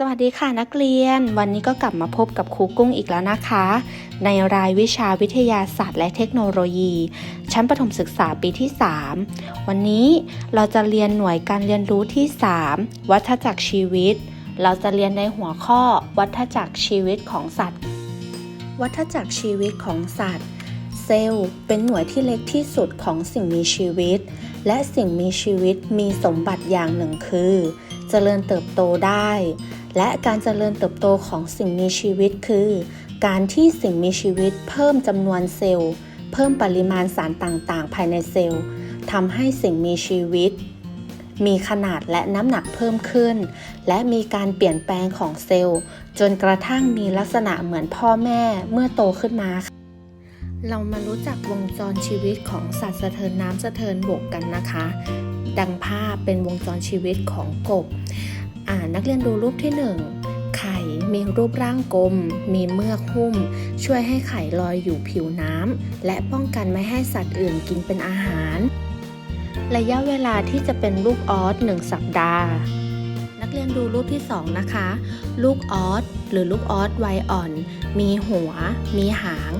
สวัสดีค่ะนักเรียน วันนี้ก็กลับมาพบกับครูกุ้งอีกแล้วนะคะ ในรายวิชาวิทยาศาสตร์และเทคโนโลยี ชั้นประถมศึกษาปีที่ 3 วันนี้เราจะเรียนหน่วยการเรียนรู้ที่ 3 วัฏจักรชีวิต เราจะเรียนในหัวข้อ วัฏจักรชีวิตของสัตว์ วัฏจักรชีวิตของสัตว์ เซลล์เป็นหน่วยที่เล็กที่สุดของสิ่งมีชีวิต และสิ่งมีชีวิตมีสมบัติอย่างหนึ่งคือ เจริญเติบโตได้ และการเจริญเติบโตของสิ่งมีชีวิตคือ การที่สิ่งมีชีวิตเพิ่มจำนวนเซลล์ เพิ่มปริมาณสารต่างๆ ภายในเซลล์ทำให้สิ่งมีชีวิต มีขนาดและน้ำหนักเพิ่มขึ้น และมีการเปลี่ยนแปลงของเซลล์ จนกระทั่งมีลักษณะเหมือนพ่อแม่เมื่อโตขึ้นมาเรามารู้จักวงจรชีวิตของสัตว์สะเทินน้ำสะเทินบกกันนะคะ ดังภาพเป็นวงจรชีวิตของกบ นนักเรียนดูรูปที่ 1 ไข่มีรูปร่างกลม มีเมือกหุ้ม ช่วยให้ไข่ลอยอยู่ผิวน้ำและป้องกันไม่ให้สัตว์อื่นกินเป็นอาหาร ระยะเวลาที่จะเป็นลูกออส1สัปดาห์ นักเรียนดูรูปที่ 2 นะคะ ลูกออสหรือลูกออสวัยอ่อน มีหัว มีหาง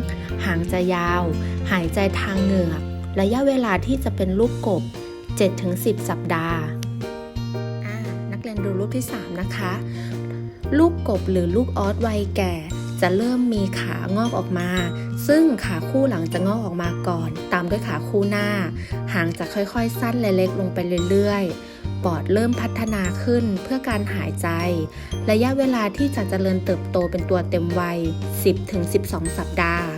หางจะยาว หายใจทางเหงือก ระยะเวลาที่จะเป็นลูกกบ 7-10 สัปดาห์ นักเรียนดูรูปที่ 3 นะคะ ลูกกบหรือลูกออสวัยแก่ จะเริ่มมีขางอกออกมา ซึ่งขาคู่หลังจะงอกออกมาก่อน ตามด้วยขาคู่หน้า หางจะค่อยๆ สั้นและเล็กลงไปเรื่อยๆ ปอดเริ่มพัฒนาขึ้นเพื่อการหายใจ ระยะเวลาที่จะเจริญเติบโตเป็นตัวเต็มวัย 10-12 สัปดาห์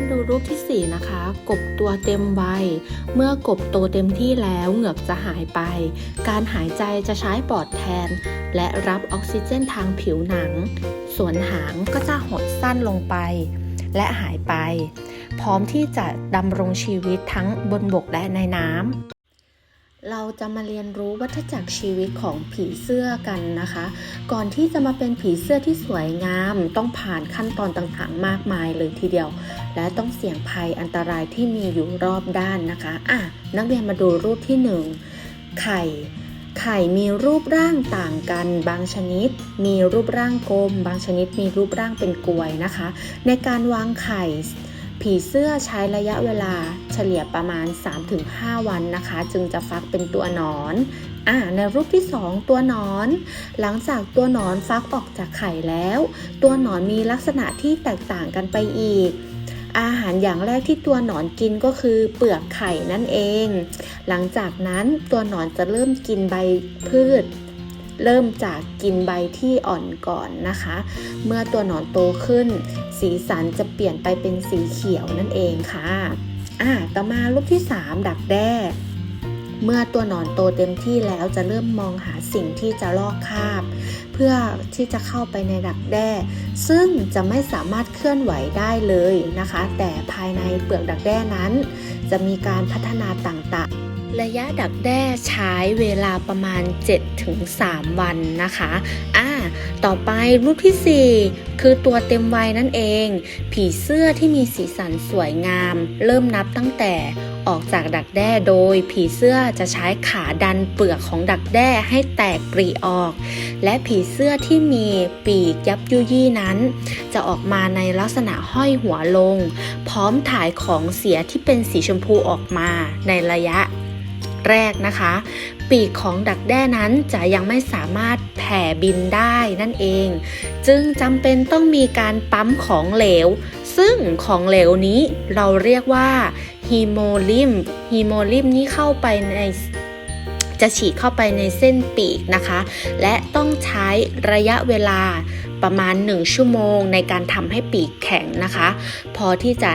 นันดูรูปที่ 4 นะคะ กบตัวเต็มวัย เมื่อกบโตเต็มที่แล้วเหงือกจะหายไป การหายใจจะใช้ปอดแทน และรับออกซิเจนทางผิวหนัง ส่วนหางก็จะหดสั้นลงไป และหายไป พร้อมที่จะดำรงชีวิตทั้งบนบกและในน้ำ เราจะมาเรียนรู้วัฏจักรชีวิตของผีเสื้อกันนะคะ ก่อนที่จะมาเป็นผีเสื้อที่สวยงาม ต้องผ่านขั้นตอนต่างๆมากมายเลยทีเดียว และต้องเสี่ยงภัยอันตรายที่มีอยู่รอบด้านนะคะอะนักเรียนมาดูรูปที่หนึ่งไข่ไข่มีรูปร่างต่างกัน บางชนิด มีรูปร่างกลม บางชนิดมีรูปร่างเป็นกลวยนะคะ ในการวางไข่ ผีเสื้อใช้ระยะเวลาเฉลี่ยประมาณ 3-5 วันนะคะ จึงจะฟักเป็นตัวนอนอ่าในรูปที่ 2 ตัวนอน หลังจากตัวนอนฟักออกจากไข่แล้ว ตัวนอนมีลักษณะที่แตกต่างกันไปอีก อาหารอย่างแรกที่ตัวหนอนกินก็คือเปลือกไข่นั่นเอง หลังจากนั้นตัวหนอนจะเริ่มกินใบพืช เริ่มจากกินใบที่อ่อนก่อนนะคะ เมื่อตัวหนอนโตขึ้น สีสันจะเปลี่ยนไปเป็นสีเขียวนั่นเองค่ะอ่าต่อมารูปที่ 3 ดักแด้เมื่อตัวหนอนโตเต็มที่แล้วจะเริ่มมองหาสิ่งที่จะลอกคาบ เพื่อที่จะเข้าไปในดักแด้ ซึ่งจะไม่สามารถเคลื่อนไหวได้เลยนะคะ แต่ภายในเปลือกดักแด้นั้น จะมีการพัฒนาต่างๆ ระยะดักแด้ใช้เวลาประมาณ 7-3 วันนะคะอ่าต่อไปรูปที่ 4 คือตัวเต็มวัยนั่นเอง ผีเสื้อที่มีสีสันสวยงาม เริ่มนับตั้งแต่ออกจากดักแด้โดยผีเสื้อจะใช้ขาดันเปลือกของดักแด้ให้แตกปรีออก และผีเสื้อที่มีปีกยับยุยี่นั้น จะออกมาในลักษณะห้อยหัวลง พร้อมถ่ายของเสียที่เป็นสีชมพูออกมาในระยะ แรกนะคะ ปีกของดักแด้นั้นจะยังไม่สามารถแผ่บินได้นั่นเอง จึงจำเป็นต้องมีการปั๊มของเหลว ซึ่งของเหลวนี้เราเรียกว่าฮีโมลิมฮีโมลิมนี้เข้าไปในจะฉีดเข้าไปในเส้นปีกนะคะ และต้องใช้ระยะเวลา ประมาณ 1 ชั่วโมงในการทำให้ปีกแข็งนะคะ พอที่จะ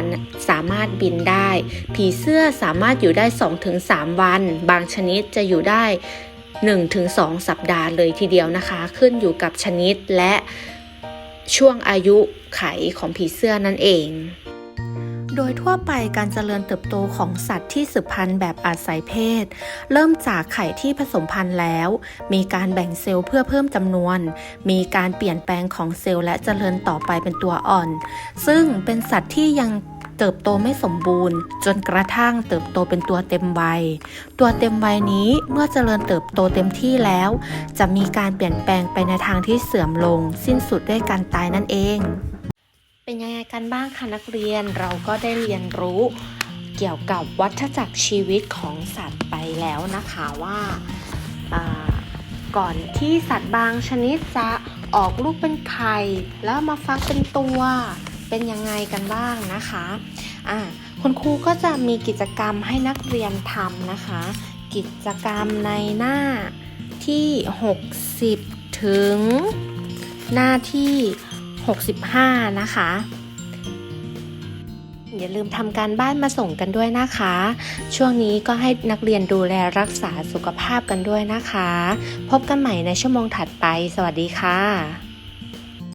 สามารถบินได้ ผีเสื้อสามารถอยู่ได้ 2-3 วัน บางชนิดจะอยู่ได้ 1-2 สัปดาห์เลยทีเดียวนะคะ ขึ้นอยู่กับชนิดและช่วงอายุไขของผีเสื้อนั่นเอง โดยทั่วไปการเจริญเติบโตของสัตว์ที่สืบพันธุ์แบบอาศัยเพศ เริ่มจากไข่ที่ผสมพันธุ์แล้ว มีการแบ่งเซลล์เพื่อเพิ่มจำนวน มีการเปลี่ยนแปลงของเซลล์และเจริญต่อไปเป็นตัวอ่อน ซึ่งเป็นสัตว์ที่ยังเติบโตไม่สมบูรณ์ จนกระทั่งเติบโตเป็นตัวเต็มวัย ตัวเต็มวัยนี้เมื่อเจริญเติบโตเต็มที่แล้ว จะมีการเปลี่ยนแปลงไปในทางที่เสื่อมลง สิ้นสุดด้วยการตายนั่นเอง เป็นยังไงกันบ้างคะนักเรียนเราก็ได้เรียนรู้เกี่ยวกับวัฏจักรชีวิตของสัตว์ไปแล้วนะคะว่าก่อนที่สัตว์บางชนิดจะออกลูกเป็นไข่แล้วมาฟักเป็นตัวเป็นยังไงกันบ้างนะคะอ่าคุณครูก็จะมีกิจกรรมให้นักเรียนทำนะคะ กิจกรรมในหน้าที่ 60 ถึงหน้าที่ 65 นะคะ อย่าลืมทำการบ้านมาส่งกันด้วยนะคะ ช่วงนี้ก็ให้นักเรียนดูแลรักษาสุขภาพกันด้วยนะคะ พบกันใหม่ในชั่วโมงถัดไป สวัสดีค่ะ